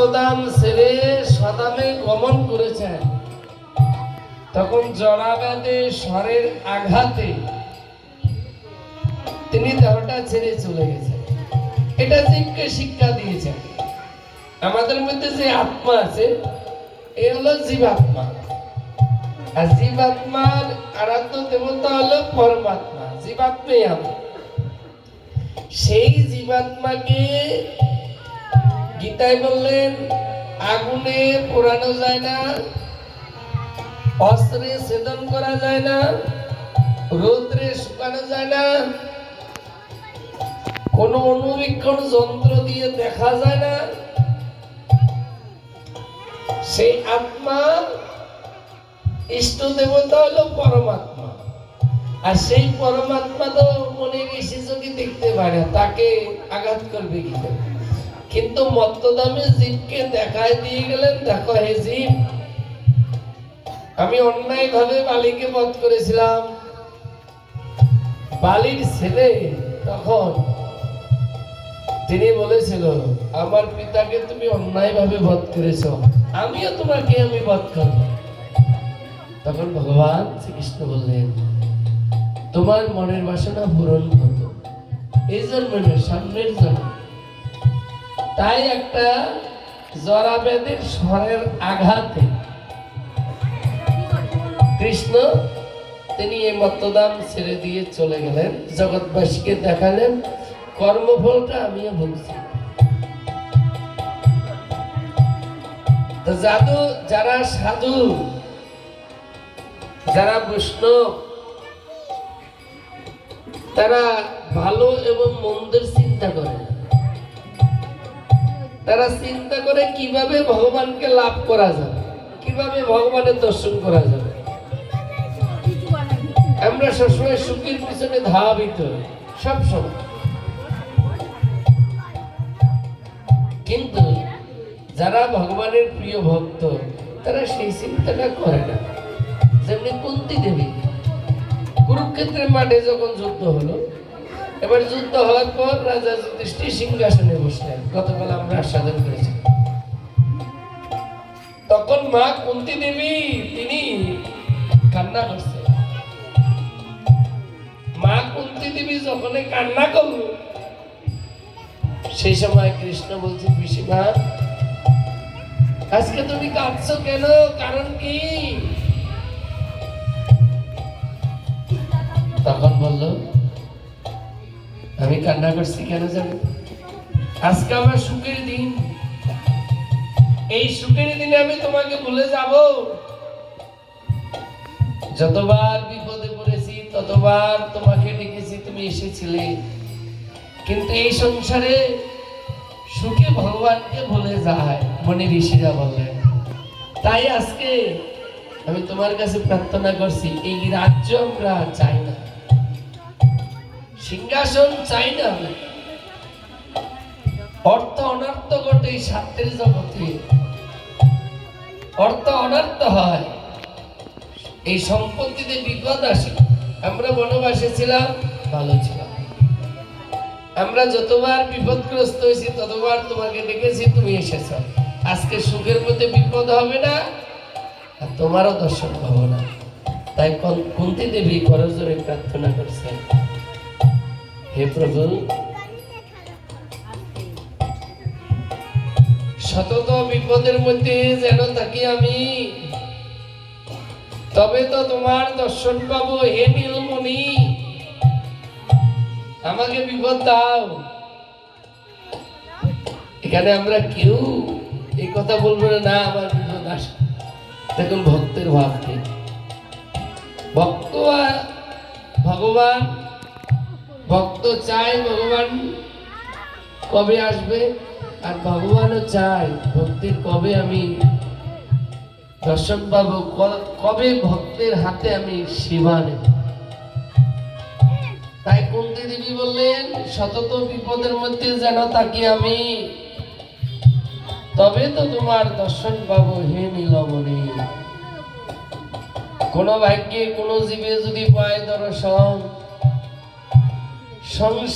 মত্তদাম ছেড়ে সদামে গমন করেছেন। তখন জড়াবাদে স্বরের আঘাতে তিনি দেহটা ছেড়ে চলে গেছেন। এটা জীবকে শিক্ষা দিয়েছেন। আমাদের মধ্যে যে আত্মা আছে, এ হলো জীবাত্মা। আর জীবাত্মার আরাধ্য দেবতা হলো পরমাত্মা জীবাত্মাই আমি সেই জীবাত্মাকে গীতায় বললেন, আগুনে পোড়ানো যায় না, অস্ত্রে ছেদন করা যায় না, রৌদ্রে শুকানো যায় না, কোন অনুবীক্ষণ যন্ত্র দিয়ে দেখা যায় না সেই আত্মা ইষ্ট দেবতা হলো পরমাত্মা আর সেই পরমাত্মা তো মনে এসে যদি দেখতে পারে তাকে আঘাত করবে কি? কিন্তু মত্তদামে জীবকে দেখায় দিয়ে গেলেন দেখো হে জীব আমি অন্যায় ভাবে বালিকে বধ করেছিলাম। বালির ছেলে তখন তিনি বলেছিল আমার পিতাকে তুমি অন্যায় ভাবে বধ করেছ আমিও তোমাকে আমি বধ করব। তখন ভগবান শ্রীকৃষ্ণ বললেন তোমার মনের বাসনা পূরণ করব এই জন্মে নয়, সামনের জন্ম। তাই একটা জরাবেদের স্বরের আঘাতে কৃষ্ণ, তিনি এই মত্তদাম ছেড়ে দিয়ে চলে গেলেন জগৎবাসীকে দেখালেন, কর্মফলটা আমিও তো জাদু, যারা সাধু, যারা বৈষ্ণব, তারা ভালো এবং মন্দের চিন্তা করে না। তারা চিন্তা করে কীভাবে ভগবানকে লাভ করা যাবে? কীভাবে ভগবানের দর্শন করা যাবে? আমরা সবসময় সুখের পিছনে ধাবিত। সব সময়। কিন্তু যারা ভগবানের প্রিয় ভক্ত, তারা সেই চিন্তাটা করে না। যেমনি কুন্তি দেবী, কুরুক্ষেত্রের মাঠে যখন যুদ্ধ হলো এবার যুদ্ধ হওয়ার পর রাজা যুধিষ্ঠির সিংহাসনে বসলেন। গতকাল আমরা আস্বাদন করেছি। তখন মা কুন্তি দেবী, তিনি কান্না করছেন। মা কুন্তি দেবী যখন কান্না করল, সেই সময় কৃষ্ণ বলছে পিসিমা আজকে তুমি কাঁদছো কেন? কারণ কি? তখন বলল আমি কান্না করছি কেন জানো? আজকে আমার সুখের দিন। এই সুখের দিনে আমি তোমাকে ভুলে যাব। যতবার বিপদে পড়েছি, ততবার তোমাকে ডেকেছি, তুমি এসেছিলে। কিন্তু এই সংসারে সুখে ভগবানকে ভুলে যায়, মনে ঋষিরা বলে তাই আজকে আমি তোমার কাছে প্রার্থনা করছি, এই রাজ্য আমরা চাই না। সিংহাসন চাই না। অর্থ অনর্থ ঘটে এই জগতে। অর্থ অনর্থ হয়। এই সম্পত্তিতে বিপদ আসে। আমরা বনবাসে ছিলাম, ভালো ছিলাম। আমরা যতবার বিপদগ্রস্ত হয়েছি, ততবার তোমাকে দেখেছি, তুমি এসেছ। আজকে সুখের মধ্যে বিপদ হবে না, আর তোমারও দর্শন পাবো না। তাই কন- কুন্তি দেবী করজোরে প্রার্থনা করছেন। হে প্রভু শতত বিপদের মধ্যে যেন থাকি আমি। তবে তো তোমার দর্শন পাবো হে নীলমণি। আমাকে বিপদ দাও। এখানে আমরা কেউ এই কথা বলব না, আমার বিপদ আসে। দেখুন ভক্তের ভাব ভক্ত ভগবান ভক্ত চায় ভগবান কবে আসবে? আর ভগবানও চায়, ভক্তির কবে আমি দর্শন পাবো? কবে ভক্তের হাতে আমি সেবা নেব? তাই কুন্তি দেবী বললেন, সতত বিপদের মধ্যে যেন তাকে আমি, তবে তো তোমার দর্শন পাবো হে নীলমণি। কোন ভাগ্যে কোন জীবে যদি পায় দর্শন সংসার